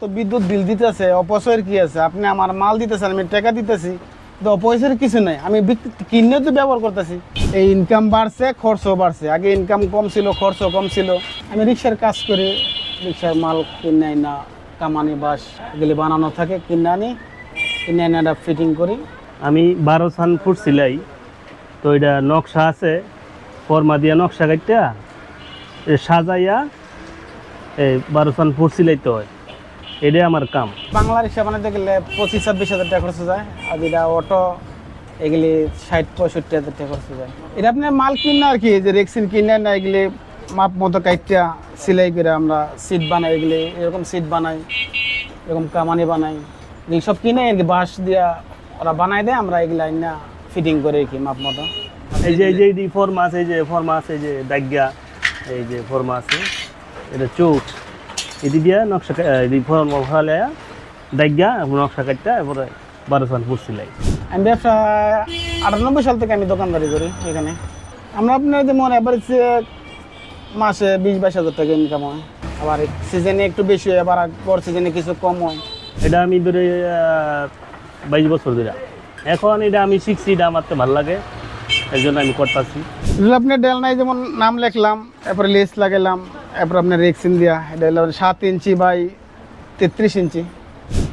তো বিদ্যুৎ বিল দিতেছে, অপচয়ের কি আছে? আপনি আমার মাল দিতেছেন, আমি টাকা দিতেছি তো অপচয়ের কিছু নাই। আমি কিনে তো ব্যবহার করতেছি। এই ইনকাম বাড়ছে, খরচও বাড়ছে। আগে ইনকাম কম ছিল খরচ কম ছিল। আমি রিক্সার কাজ করি, রিক্সার মাল কিনে না, কামানি বাস এগুলি বানানো থাকে, কিনে আনি কিনে আনি এটা ফিটিং করি। আমি বারো সান ফুট সিলাই, তো এটা নকশা আছে, ফর্মা দিয়া নকশা কাটটা সাজাইয়া, এই বারো সান ফুট সিলাইতে হয়। এটাই আমার কাম। বাংলা রিক্সা বানাতে গেলে পঁচিশ ছাব্বিশ হাজার টাকা খরচ যায় আর যেটা অটো এগুলি ষাট পঁয়ষট্টি হাজার টাকা খরচ যায়। এটা আপনি মাল কিনে আর কি যে রেক্সিন কিনে না এগুলি মাপ মতো কাইটটা সেলাই করে আমরা সিট বানাই এগুলি এরকম সিট বানাই এরকম কামানি বানাই। এগুলি সব কিনে আর কি বাঁশ দিয়া ওরা বানাই দেয় আমরা এগুলি না ফিটিং করে কি মাপ মতো। এই যে এই যে এই ফর্মা আছে এই যে ফর্মা আছে এই যে দাগ্যা এই যে ফর্মা আছে এটা চোখ এটি দিয়া নকশা ফর্মা ফলে এবং নকশা কাটটা এরপরে বারো সান ফুট সিলাই আমি ব্যবসা আটানব্বই সাল থেকে আমি দোকানদারি করি এখানে। আমরা আপনার যেমন অ্যাভারেজ মাসে বিশ বাইশ হাজার টাকা ইনকাম হয়। আবার সিজনে একটু বেশি হয় আবার পর সিজনে কিছু কম হয়। এটা আমি ধরে বাইশ বছর ধরে। এখন এটা আমি শিখছি এটা আমার তো ভালো লাগে এই জন্য আমি করতেছি। আপনার ডেল নাই যেমন নাম লেখলাম এরপরে লিস্ট লাগাইলাম এরপর আপনার রেক্সিন দিয়া এটা হলো সাত ইঞ্চি বাই তেত্রিশ ইঞ্চি।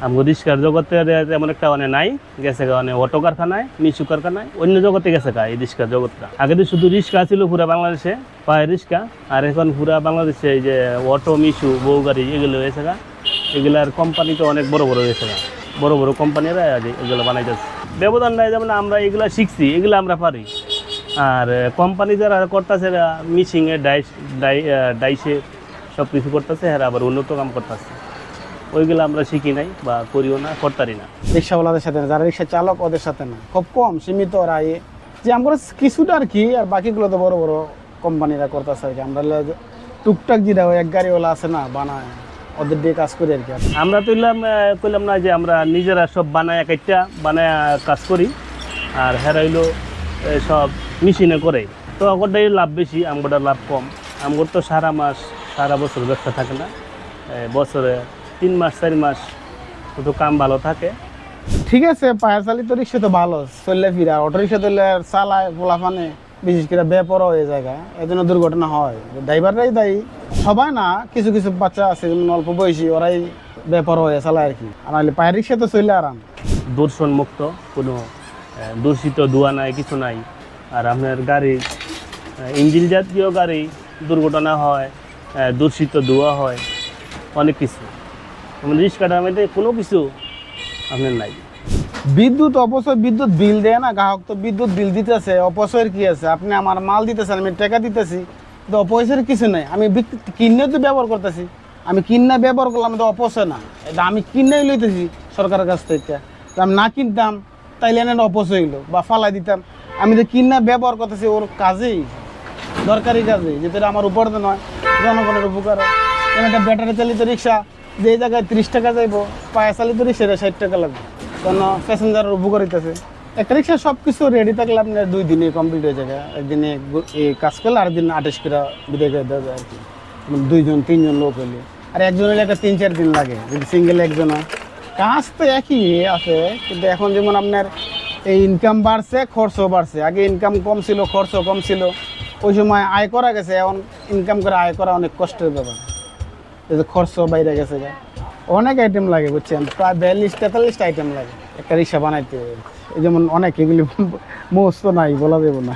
আমাকে রিক্সার জগতে তেমন একটা মানে নাই, গেছে মানে অটো কারখানায় মিশু কারখানায়, অন্য জগতে গেছে গা এই রিক্সার জগৎটা আগে তো শুধু রিক্সা ছিল পুরা বাংলাদেশে, পায়ে রিক্সা আর এখন পুরা বাংলাদেশে এই যে অটো মিশু, বউ গাড়ি এগুলো হয়েছে গা। এগুলার কোম্পানি তো অনেক বড় বড় হয়েছে গা। বড় বড় কোম্পানিরা এগুলো বানাইতেছে। ব্যবধান নাই যেমন আমরা এগুলা শিখছি, এগুলো আমরা পারি। আর কোম্পানি যারা করতেছে মিশিংয়ে ডাইস ডাই ডাইসে সব কিছু করতেছে আর আবার উন্নত কাম করতেছে। ওইগুলো আমরা শিখি নাই বা করিও না করতারি না। রিক্সাওয়ালাদের সাথে না যারা রিক্সা চালক ওদের সাথে না। খুব কম সীমিত ওরা ইয়ে যে আমরা কিছুটা আর কি আর বাকিগুলো তো বড় বড় কোম্পানিরা করতেছে আর কি। আমরা টুকটাক যেটা ওই এক গাড়িওয়ালা আছে না বানায় ওদের দিয়ে কাজ করি আর কি। আমরা তো ইলাম, কইলাম না যে আমরা নিজেরা সব বানায় একটা বানায় কাজ করি। আর হেরা হইল সব মেশিনে করে। তো ওটাই লাভ বেশি আমগোটা লাভ কম। আমগোর তো সারা মাস সারা বছর ব্যবসা থাকে না। বছরে তিন মাস চার মাস শুধু কাম ভালো থাকে। ঠিক আছে পায়ের চালিত রিক্সা তো ভালো চললে ফিরা অটো রিক্সা দিলে চালায় পোলাফানে বিশেষ করে বেপর হয়ে জায়গা এই জন্য দুর্ঘটনা হয়। ড্রাইভাররাই দায়ী। সবাই না কিছু কিছু বাচ্চা আছে যেমন অল্প বয়সী ওরাই বেপর হয়ে চালায় আর কি। আর নাহলে পায়ের রিক্সা তো চললে আরাম। দূষণ মুক্ত কোনো দূষিত ধোয়া নাই কিছু নাই। আর আপনার গাড়ি ইঞ্জিন জাতীয় গাড়ি, দুর্ঘটনা হয় দূষিত ধোয়া হয়, অনেক কিছু। যেমন রিক্সাটার মধ্যে কোনো কিছু আপনার নাই। বিদ্যুৎ, অপচয় বিদ্যুৎ বিল দেয় না, গ্রাহক তো বিদ্যুৎ বিল দিতেছে, অপচয়ের কি আছে? আপনি আমার মাল দিতেছেন, আমি টাকা দিতেছি তো অপচয়ের কিছু নাই। আমি কিনে তো ব্যবহার করতেছি, আমি কিনে ব্যবহার করলাম তো অপচয় না। এটা আমি কিনেই লইতেছি সরকারের কাছ থেকে। আমি না কিনতাম, তাইলে অপচয় হইল, বা ফালাই দিতাম। আমি যে কিনে ব্যবহার করতেছি, ওর কাজেই, দরকারি কাজে যেটা আমার উপার্জন হয় জনগণের উপকার হয় একটা ব্যাটারি চালিত রিক্সা, যে জায়গায় ত্রিশ টাকা যাইবো, পায়ে চালিত রিক্সা ষাট টাকা লাগবে। কেন প্যাসেঞ্জারের উপকার হইতেছে? একটা রিক্সা সব কিছু রেডি থাকলে আপনার দুই দিনে কমপ্লিট হয়ে যাবে। একদিনে এই কাজ করলে আর দিন আঠাশ করে বিদায় করে দেওয়া যায় আর কি। মানে দুইজন, তিনজন লোক হলে আর একজন হলে একটা তিন, চার দিন লাগে, যদি সিঙ্গেল একজন হয়। কাজ তো একই আছে, কিন্তু এখন যেমন আপনার এই ইনকাম বাড়ছে, খরচও বাড়ছে। আগে ইনকাম কম ছিল, খরচও কম ছিল। ওই সময় আয় করা গেছে, এখন ইনকাম করে আয় করা অনেক কষ্টের ব্যাপার। এই যে খরচ বাইরে গেছে গা। অনেক আইটেম লাগে, বুঝছেন? প্রায় বিয়াল্লিশ তেতাল্লিশটা আইটেম লাগে। একটা রিক্সা বানাইতে। এই যেমন অনেক, এগুলি মুহস্ত নাই, বলা যাবে না।